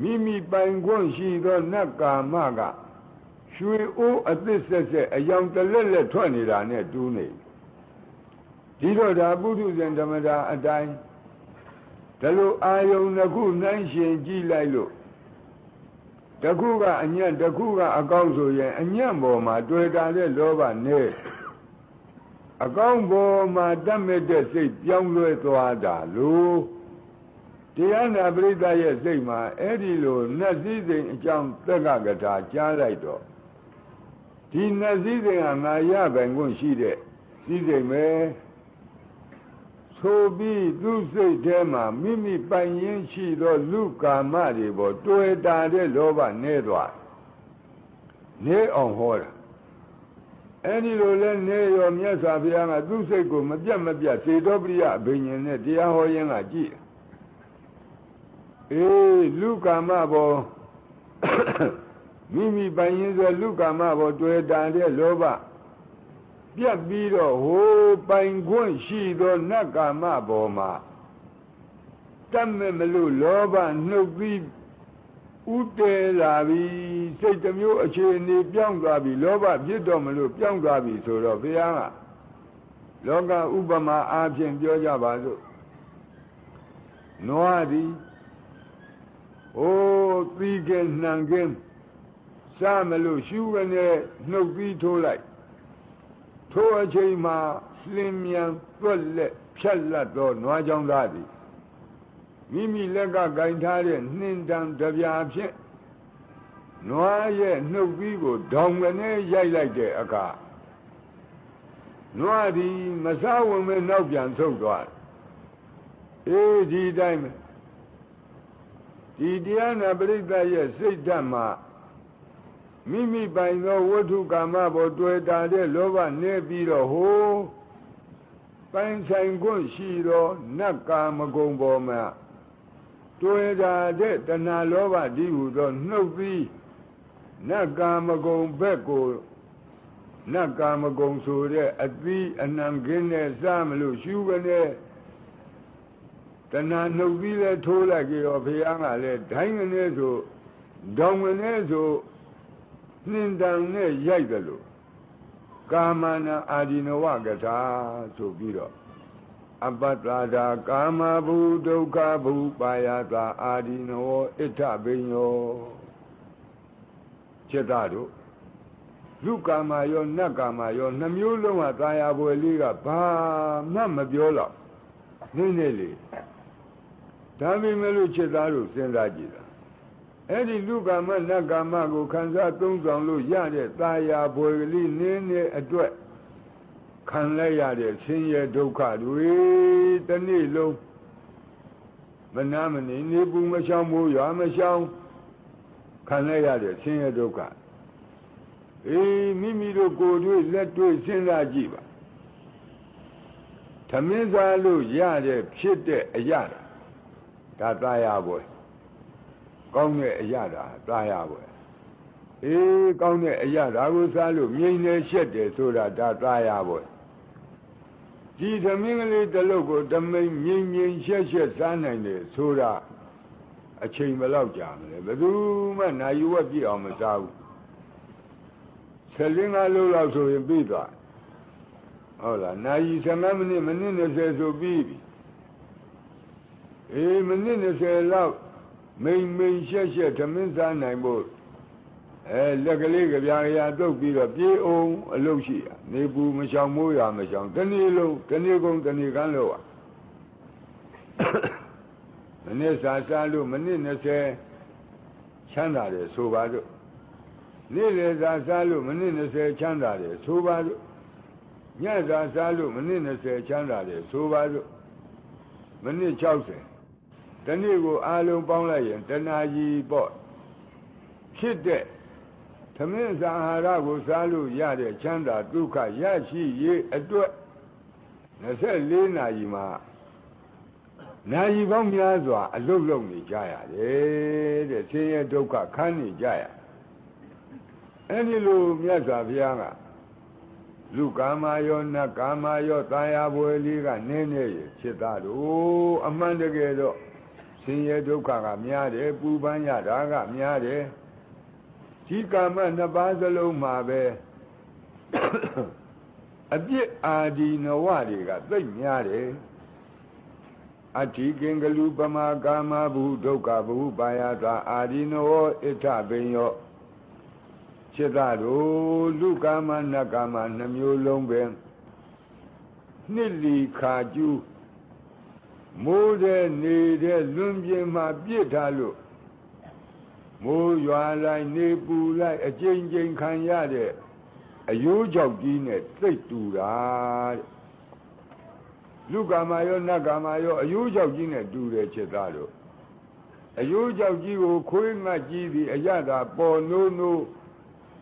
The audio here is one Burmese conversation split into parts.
မိမိပိုင်ခွင့်ရှိသောနတ်ကာမကရွှေအိုးအသစ်ဆက်ဆက်အယောင်တလက်လက်ထွက်နေတာနဲ့တူးနေဒီတော့ဒါပုထုဇဉ်ဓမ္မတာအတိုင်းဒါလိုအာယုံတစ်ခုနှိုင်းရှင်ကြည့်လိုက်လို့တခုကအညံ့တခုကအကောင်းဆိုရင်အညံ့ပေါ်မှာတွေ့တာတဲ့လောဘနဲ့အကောင်းပေါ်မှာတတ်မဲ့တဲ့စိတ်ပြောင်းလဲသွားတာလို့ တရားနာပရိသတ်ရဲ့စိတ်မှာအဲ့ဒီလိုနတ်စည်းစိမ်အကြောင်းသက်ကကထာကြားလိုက်တော့ဒီနတ်စည်းစိမ်ဟာငါရပိုင်ခွင့်ရှိတဲ့စည်းစိမ်ပဲဆိုပြီးသူစိတ်ထဲမှာမိမိပိုင်ရင်းရှိသောလူကာမတွေပေါ်တွေ့တာတဲ့လောဘနဲသွားနေအောင်ဟောတာအဲ့ဒီလိုလဲနေရောမြတ်စွာဘုရားကသူစိတ်ကိုမပြတ်မပြတ်စေတောပရိယအဘိညာဉ်နဲ့တရားဟောရင်းကကြည့် အေးလူကာမပေါ်မိမိပိုင်ရင်ဆိုလူကာမပေါ်တွေ့တာတဲ့လောဘပြတ်ပြီးတော့ဟိုပိုင်ခွင့်ရှိသောနတ်ကာမပေါ်မှာတတ်မဲ့မလို့လောဘနှုတ်ပြီးဥတဲလာပြီစိတ်တစ်မျိုးအခြေအနေပြောင်းသွားပြီလောဘဖြစ်တော့မလို့ပြောင်းသွားပြီဆိုတော့ဘုရားကလောကဥပမာအားဖြင့်ပြောကြပါစို့နွားသည်အိုး သီးကနှံကင်းစားမလို့ရှူကနေနှုတ်ပြီးထိုးလိုက်ထိုအချိန်မှာလင်းမြန်သွက်လက်ဖြတ်လက်သောနွားကြောင်းသားသည်မိမိလက်ကကင်ထားတဲ့နှင်းတံတပြာဖြင့်နွားရဲ့နှုတ်ပြီးကိုဒေါင်ကနေရိုက်လိုက်တဲ့အခါနွားသည်မစားဝင်မဲ့နောက်ပြန်ဆုတ်သွားအေးဒီတိုင်း ဒီတရားနာပရိသတ်ရဲ့စိတ်ဓာတ်မှာမိမိပိုင်သောဝတ္ထုကာမပေါ်တွေ့တာတဲ့လောဘနေပြီးတော့ဟိုပိုင်ဆိုင်ခွင့်ရှိသောနတ်ကာမဂုံပေါ်မှာတွေ့တာတဲ့တဏှာလောဘဒီဟုသောနှုတ်ပြီးနတ်ကာမဂုံဘက်ကိုနတ်ကာမဂုံဆိုတဲ့အသီးအနှံခင်းနဲ့စားမလို့ရှူကနေ တဏှာနှုတ်ပြီးလဲထိုးလိုက်ကြရောဘုရားကလည်းဒိုင်းငနေဆိုဒေါင်ငနေဆိုနှင်တန်နဲ့ရိုက်တယ်လို့ကာမနာအာဒီနဝကထာဆိုပြီးတော့အပတ္တရာကာမဘူဒုက္ခဘူပါယတာအာဒီနောဣဋ္ဌဘိညောจิตတတို့လူကာမရောနတ်ကာမရောနှမျိုးလုံးဟာတာယာပွဲလေးကဘာမှမပြောတော့နည်းနည်းလေး ဒါပေမဲ့လို့จิตသားတို့စဉ်းစားကြည့်တာအဲ့ဒီလူကာမနတ်ကာမကိုခံစားသုံးဆောင်လို့ရတဲ့ตายာဘွယ်ကလေးနင်းတဲ့အတွက်ခံလိုက်ရတဲ့ဆင်းရဲဒုက္ခတွေတနေ့လုံးမနာမနေနေပူမရှောင်မိုးရွာမရှောင်ခံလိုက်ရတဲ့ဆင်းရဲဒုက္ခအေးမိမိတို့ကိုယ်တွေ့လက်တွေ့စဉ်းစားကြည့်ပါသမင်းစားလို့ရတဲ့ဖြစ်တဲ့အရာ ဒါတာရပွဲကောင်းတဲ့အရာဒါတာရပွဲအေးကောင်းတဲ့အရာဒါကိုစားလို့မြိန်နေရှက်တယ်ဆိုတာဒါတာရပွဲဒီသမင်းကလေးတစ်လုံးကိုတမိန်မြိန်မြိန်ရှက်ရှက်စားနိုင်တယ်ဆိုတာအချိန်ဘယ်လောက်ကြာမလဲဘယ်သူမှနာယူဝက်ပြည့်အောင်မစားဘူးဆယ်လင်းကားလုံးလောက်ဆိုရင်ပြီးသွားဟုတ်လားနာယူ7မိနစ်မိနစ်20ဆိုပြီးပြီ အေးမိနစ်20လောက်မိန်မိန်ရှက်ရှက်သမင်းစားနိုင်ဖို့အဲလက်ကလေးကြပြာရာတုတ်ပြီးတော့ပြေးအောင်အလုပ်ရှိရနေပူမရှောင်မိုးရမရှောင်တနေ့လုံးတနေ့ကုန်တနေ့ကန်းလို့မနစ်စားစားလို့မနစ်20ချမ်းသာတယ်ဆိုပါတော့နေ့လေစားစားလို့မနစ်20ချမ်းသာတယ်ဆိုပါတော့ညစားစားလို့မနစ်20ချမ်းသာတယ်ဆိုပါတော့မနစ်60 တနေ့ကိုအာလုံးပေါင်းလိုက်ရင်တဏှာကြီးပေါ့ဖြစ်တဲ့သမင်းစာအာဟာရကိုစားလို့ရတဲ့ချမ်းသာဒုက္ခရရှိရေးအတွက်24နာရီမှာနာရီပေါင်းများစွာအလုတ်လုံနေကြရတယ်တဲ့ဆင်းရဲဒုက္ခခန်းနေကြရအဲ့ဒီလိုမြတ်စွာဘုရားကလူကာမယောနတ်ကာမယောတာယာဘွယ်လေးကနင်းနေရဖြစ်သားတို့အမှန်တကယ်တော့ ဆင်းရဲဒုက္ခကများတယ်ပူပန်းရတာကများတယ်ဒီကာမနှစ်ပါးစလုံးမှာပဲအပြစ်အာဒီနဝတွေကသိပ်များတယ်အဋ္ဌိကင်္ဂလူပမာကာမဘူးဒုက္ခဘူးပါယတာအာဒီနဝဣဋ္ဌပင်ယောจิตတို့လူကာမနတ်ကာမနှမျိုးလုံးပဲနှစ်လီခါကျူး မိုးတဲ့နေတဲ့လွန်ပြင်းမှာပြစ်ထားလို့မိုးရွာလိုက်နေပူလိုက်အကျဉ်းချင်းခံရတဲ့အယိုးကြောက်ကြီးနဲ့သိပ်တူတာတဲ့လူကာမရောနတ်ကာမရောအယိုးကြောက်ကြီးနဲ့တူတယ်ချက်သားတို့အယိုးကြောက်ကြီးကိုခွေးငတ်ကြီးပြီးအရသာပေါ်နိုးနိုး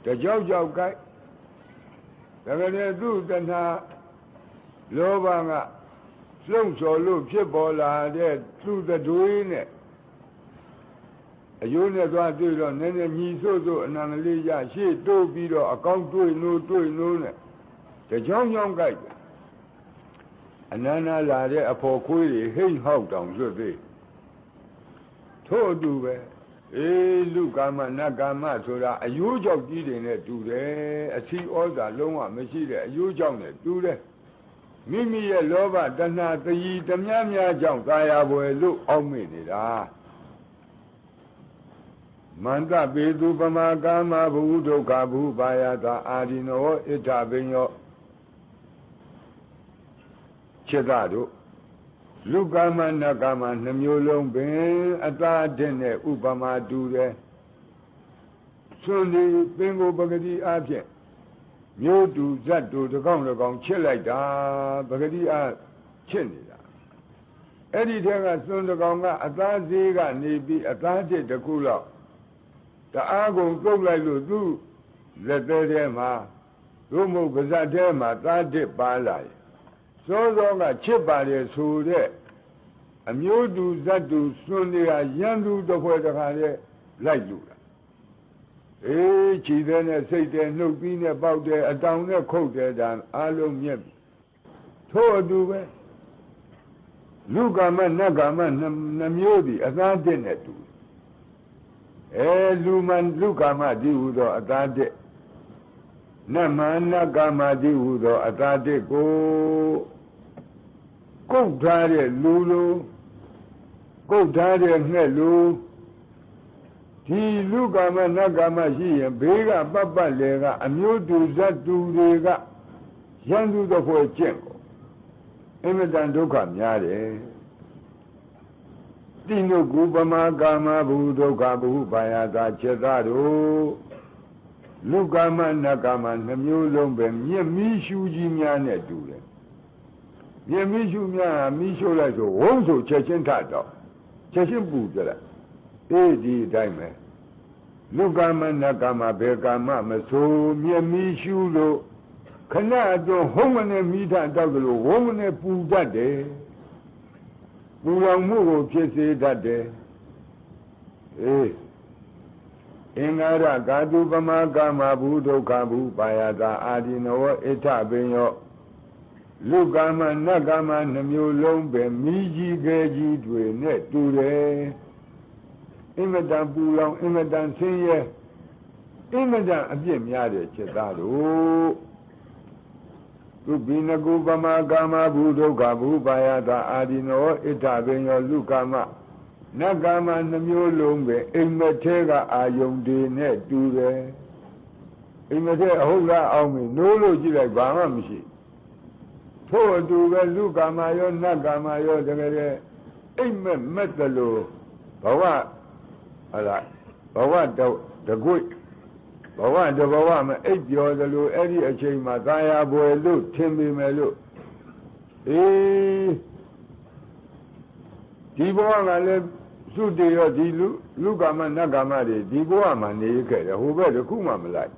တကြောက်ကြောက်ကြိုက်ဒါကြတဲ့သူ့တဏှာလောဘက လှုံ့ဆော်လို့ဖြစ်ပေါ်လာတဲ့သူ့တွေးနဲ့အယိုးနဲ့သွားတွေ့တော့နည်းနည်းညီဆို့ဆို့အနန္တလေးရရှေ့တိုးပြီးတော့အကောင့်တွေ့နိုးတွေ့နိုးနဲ့တကြောင်ကြောင်ကြိုက်တယ်အနန္တလာတဲ့အဖို့ခွေးတွေဟိတ်ဟောက်တောင်လွတ်သေးထို့အတူပဲအေးလူကာမနတ်ကာမဆိုတာအယိုးကြောက်ကြီးတွေနဲ့တူတယ်အစီဩဇာလုံးဝမရှိတဲ့အယိုးကြောက်နဲ့တူတယ် မိမိရဲ့လောဘတဏှာတယီတများများကြောင့်သာယာပွယ်လို့အောက်မေ့နေတာမန္တပေသူပမာကာမဘုဒုက္ခဘုပါယတာအာဒီနောဣဋ္ဌပင်ယောจิตတို့လူကာမနတ်ကာမနှမျိုးလုံးပင်အတားတဲ့နဲ့ဥပမာတူတယ်ဆွန်ဒီပင်ကိုပဂတိအဖြစ် မျိုးတူဇတ်တူတကောင်တကောင်ချစ်လိုက်တာပဂတိအချစ်နေတာအဲ့ဒီထဲကစွန်တကောင်ကအသားသေးကနေပြီးအသားတစ်တစ်ခုလောက်တအားကုန်သုတ်လိုက်လို့သူ့လက်သေးထဲမှာသို့မဟုတ်ပါဇတ်ထဲမှာသားတစ်ပါလာရင်စောစောကချစ်ပါတယ်ဆိုတဲ့အမျိုးတူဇတ်တူစွန်တွေကရန်သူတစ်ဖွဲ့တစ်ခါတည်းလိုက်လူတာ အေးခြေသေးနဲ့စိတ်သေးနှုတ်ပြီးနဲ့ပေါက်တယ်အတောင်နဲ့ခုတ်တယ်ဒါအလုံးမြက်ပြီထို့အတူပဲလူကာမနတ်ကာမနှမျိုးဒီအသားတစ်နဲ့တူအဲလူမန်လူကာမဒီဟုသောအသားတစ်နတ်မနတ်ကာမဒီဟုသောအသားတစ်ကိုကုတ်ထားတဲ့လူလိုကုတ်ထားတဲ့ငှက်လို ဒီလူကာမနတ်ကာမရှိရင်ဘေးကပပလေကအမျိုးတူဇတ်တူတွေကရန်သူတစ်ဖွဲ့ကျင့်ကိုအင်မတန်ဒုက္ခများတယ်တိနုကုပမာကာမဘုဒုက္ခဘုဘာယတာချက်သားတို့လူကာမနတ်ကာမနှမျိုးလုံးပဲမြင့်မီးရှူကြီးများနဲ့တူတယ်မြင့်မီးရှူများဟာမီးရှို့လိုက်ဆိုဝုန်းဆိုချက်ချင်းထတော့ချက်ချင်းပူကြတယ် အေးဒီအတိုင်းပဲလူကာမနတ်ကာမဘယ်ကာမမဆိုမြင့်မီးရှူလို့ခဏအတွင်းဟုံးမနဲ့မိထတောက်တယ်လို့ဝုန်းမနဲ့ပူတတ်တယ်ပူလောင်မှုကိုဖြစ်စေတတ်တယ်အေးအင်္ဂါရကာတုပမကာမဘူးဒုက္ခဘူးပါယတာအာဒီနဝဣဋ္ဌပင်ယောလူကာမနတ်ကာမနှမျိုးလုံးပဲမိကြီးကဲကြီးတွေနဲ့တူတယ် အင်မတန်ပူလောင်အင်မတန်ဆင်းရဲအင်မတန်အပြစ်များတဲ့จิตသားတို့သူဘိနကုပမကာမဘူးဒုက္ခဘူးပါယတာအာဒီနောဣဋ္ဌပင်ယောလူကာမနတ်ကာမနှမျိုးလုံးပဲအိမ်မထဲကအာယုန်တွေနဲ့တူတယ်အိမ်မထဲအဟုတ်လားအောင်ပြီနိုးလို့ကြည့်လိုက်ဘာမှမရှိထို့အတူပဲလူကာမရောနတ်ကာမရောတကယ်လေအိမ်မက်မက်တယ်လို့ဘဝ ဟလာဘဝတော့တကွိဘဝတဘဝမအိပ်ပျော်တယ်လို့အဲ့ဒီအချိန်မှာသာယာပွယ်လို့ထင်ပေမဲ့လို့အေးဒီဘဝကလည်းသုတေရောဒီလူလူကာမနတ်ကာမတွေဒီဘဝမှာနေခဲ့တယ်ဟိုဘက်တခုမှမလိုက်